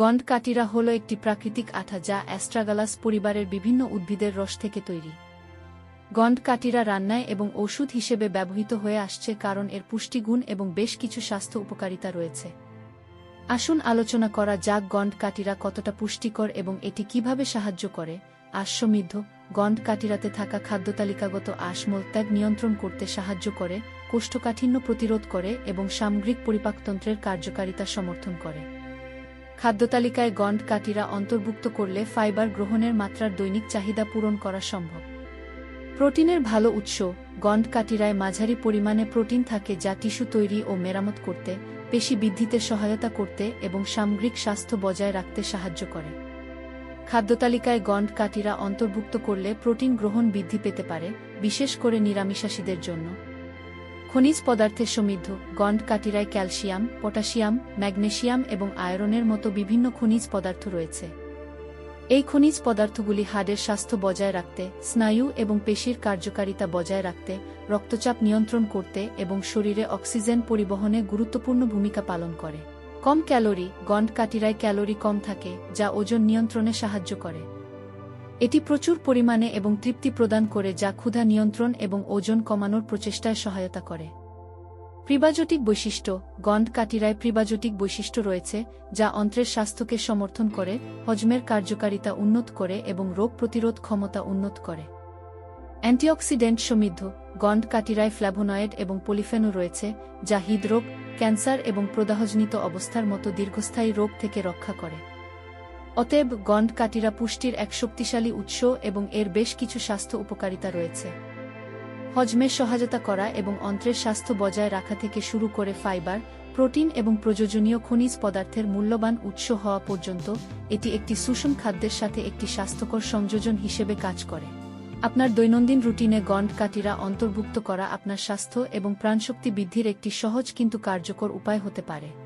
গন্ড কাটিরা হল একটি প্রাকৃতিক আঠা যা অ্যাস্ট্রাগালাস পরিবারের বিভিন্ন উদ্ভিদের রস থেকে তৈরি। গন্ড কাটিরা রান্নায় এবং ওষুধ হিসেবে ব্যবহৃত হয়ে আসছে কারণ এর পুষ্টিগুণ এবং বেশ কিছু স্বাস্থ্য উপকারিতা রয়েছে। আসুন আলোচনা করা যাক গন্ড কাটিরা কতটা পুষ্টিকর এবং এটি কীভাবে সাহায্য করে। আশ সমৃদ্ধ গন্ড কাটিরাতে থাকা খাদ্যতালিকাগত আশ মলত্যাগ নিয়ন্ত্রণ করতে সাহায্য করে, কোষ্ঠকাঠিন্য প্রতিরোধ করে এবং সামগ্রিক পরিপাকতন্ত্রের কার্যকারিতা সমর্থন করে। খাদ্যতালিকায় গন্ড কাটিরা অন্তর্ভুক্ত করলে ফাইবার গ্রহণের মাত্রার দৈনিক চাহিদা পূরণ করা সম্ভব। প্রোটিনের ভালো উৎস, গন্ড কাটিরায় মাঝারি পরিমাণে প্রোটিন থাকে যা টিস্যু তৈরি ও মেরামত করতে, পেশি বৃদ্ধিতে সহায়তা করতে এবং সামগ্রিক স্বাস্থ্য বজায় রাখতে সাহায্য করে। খাদ্যতালিকায় গন্ড কাটিরা অন্তর্ভুক্ত করলে প্রোটিন গ্রহণ বৃদ্ধি পেতে পারে, বিশেষ করে নিরামিষাসীদের জন্য। খনিজ পদার্থে সমৃদ্ধ, গন্ড, কাটিরায় ক্যালসিয়াম, পটাশিয়াম, ম্যাগনেশিয়াম এবং আয়রনের মতো বিভিন্ন খনিজ পদার্থ রয়েছে। এই খনিজ পদার্থগুলি হাড়ের স্বাস্থ্য বজায় রাখতে, স্নায়ু এবং পেশির কার্যকারিতা বজায় রাখতে, রক্তচাপ নিয়ন্ত্রণ করতে এবং শরীরে অক্সিজেন পরিবহনে গুরুত্বপূর্ণ ভূমিকা পালন করে। কম ক্যালোরি, গন্ড, কাটিরায় ক্যালোরি কম থাকে, যা ওজন নিয়ন্ত্রণে সাহায্য করে। এটি প্রচুর পরিমাণে এবং তৃপ্তি প্রদান করে যা ক্ষুধা নিয়ন্ত্রণ এবং ওজন কমানোর প্রচেষ্টায় সহায়তা করে। প্রিবাজটিক বৈশিষ্ট্য, গন্ড কাটিরায় প্রিবাজটিক বৈশিষ্ট্য রয়েছে, যা অন্ত্রের স্বাস্থ্যকে সমর্থন করে, হজমের কার্যকারিতা উন্নত করে এবং রোগ প্রতিরোধ ক্ষমতা উন্নত করে। অ্যান্টিঅক্সিডেন্ট সমৃদ্ধ, গন্ড কাটিরায় ফ্ল্যাভোনয়েড এবং পলিফেনো রয়েছে, যা হৃদরোগ, ক্যান্সার এবং প্রদাহজনিত অবস্থার মতো দীর্ঘস্থায়ী রোগ থেকে রক্ষা করে। অতএব গন্ড কাটিরা পুষ্টির এক শক্তিশালী উৎস এবং এর বেশ কিছু স্বাস্থ্য উপকারিতা রয়েছে। হজমে সহায়তা করা এবং অন্ত্রের স্বাস্থ্য বজায় রাখা থেকে শুরু করে ফাইবার, প্রোটিন এবং প্রয়োজনীয় খনিজ পদার্থের মূল্যবান উৎস হওয়া পর্যন্ত এটি একটি সুষম খাদ্যের সাথে একটি স্বাস্থ্যকর সংযোজন হিসেবে কাজ করে। আপনার দৈনন্দিন রুটিনে গন্ড কাটিরা অন্তর্ভুক্ত করা আপনার স্বাস্থ্য এবং প্রাণশক্তি বৃদ্ধির একটি সহজ কিন্তু কার্যকর উপায় হতে পারে।